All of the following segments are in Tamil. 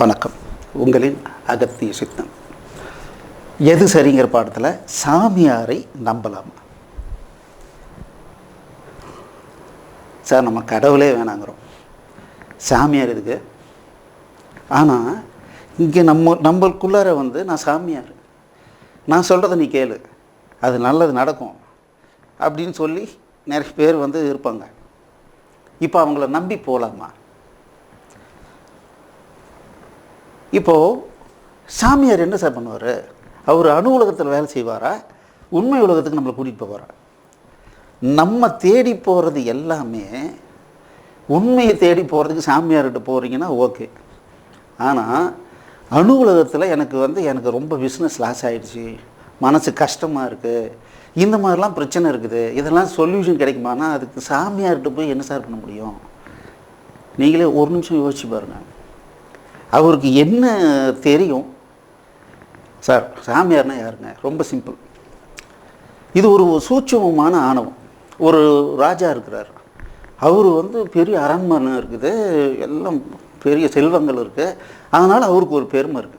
வணக்கம். உங்களின் அகத்திய சித்தம். எது சரிங்கிற பாடத்தில் சாமியாரை நம்பலாமா. சார் நம்ம கடவுளே வேணாங்கிறோம். சாமியார் இதுக்கு ஆனால் இங்கே நம்ம நம்மளுக்குள்ளார வந்து நான் சாமியார். நான் சொல்கிறத நீ கேளு. அது நல்லது நடக்கும். அப்படின்னு சொல்லி நிறைய பேர் வந்து இருப்பாங்க. இப்போ அவங்கள நம்பி போகலாமா இப்போது சாமியார் என்ன சார் பண்ணுவார்? அவர் அணு உலகத்தில் வேலை செய்வாரா? உண்மை உலகத்துக்கு நம்மளை கூட்டிகிட்டு போவாரா? நம்ம தேடி போகிறது எல்லாமே உண்மையை தேடி போகிறதுக்கு சாமியார்கிட்ட போகிறீங்கன்னா ஓகே. ஆனால் அணு உலகத்தில் எனக்கு வந்து எனக்கு ரொம்ப பிஸ்னஸ் லாஸ் ஆகிடுச்சு மனசு கஷ்டமாக இருக்குது இந்த மாதிரிலாம் பிரச்சனை இருக்குது. இதெல்லாம் சொல்யூஷன் கிடைக்குமானா அதுக்கு சாமியார்கிட்ட போய் என்ன சார் பண்ண முடியும்? நீங்களே ஒரு நிமிஷம் யோசிச்சு பாருங்கள் அவருக்கு என்ன தெரியும்? சார். சாமியார்னா யாருங்க? ரொம்ப சிம்பிள் இது ஒரு சூட்சமமான ஆணவம். ஒரு ராஜா இருக்கிறார். அவர் வந்து பெரிய அரண்மனை இருக்குது. எல்லாம் பெரிய செல்வங்கள் இருக்குது அதனால் அவருக்கு ஒரு பெருமை இருக்குது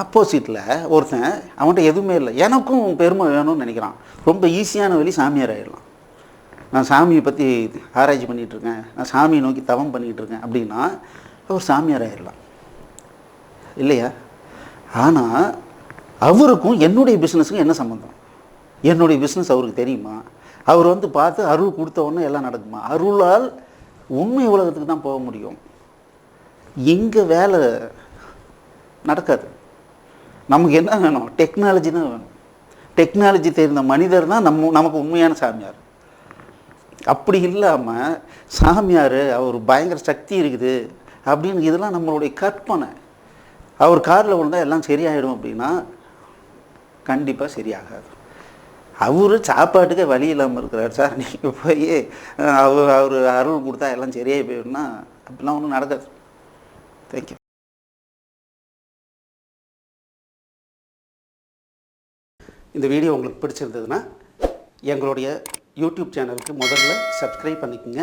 ஆப்போசிட்டில் ஒருத்தன் அவன்கிட்ட எதுவுமே இல்லை. எனக்கும் பெருமை வேணும்னு நினைக்கிறான். ரொம்ப ஈஸியான வழி சாமியார் ஆகிடலாம் நான் சாமியை பற்றி ஆராய்ச்சி பண்ணிகிட்ருக்கேன் நான் சாமியை நோக்கி தவம் பண்ணிகிட்ருக்கேன் அப்படின்னா அவர் சாமியார் ஆயிடலாம் இல்லையா? ஆனால் அவருக்கும் என்னுடைய பிஸ்னஸுக்கும் என்ன சம்மந்தம் என்னுடைய பிஸ்னஸ் அவருக்கு தெரியுமா? அவர் வந்து பார்த்து அருள் கொடுத்த உடனே எல்லாம் நடக்குமா? அருளால் உண்மை உலகத்துக்கு தான் போக முடியும். எங்கே வேலை நடக்காது. நமக்கு என்ன வேணும்? டெக்னாலஜி தான் வேணும். டெக்னாலஜி தெரிந்த மனிதர் தான் நம்ம நமக்கு உண்மையான சாமியார். அப்படி இல்லாமல் சாமியார் அவர் பயங்கர சக்தி இருக்குது. அப்படின்னு இதெல்லாம் நம்மளுடைய கற்பனை. அவர் காரில் விழுந்தால் எல்லாம் சரியாயிடும் அப்படின்னா கண்டிப்பாக சரியாகாது. அவர் சாப்பாட்டுக்கே வழி இல்லாமல் இருக்கிறார் சார். நீங்கள் போய் அவர் அவர் அருள் கொடுத்தா எல்லாம் சரியாகி போயிடும்னா அப்படிலாம் ஒன்றும் நடக்காது. தேங்க்யூ இந்த வீடியோ உங்களுக்கு பிடிச்சிருந்ததுன்னா எங்களுடைய யூடியூப் சேனலுக்கு முதல்ல சப்ஸ்கிரைப் பண்ணிக்கோங்க.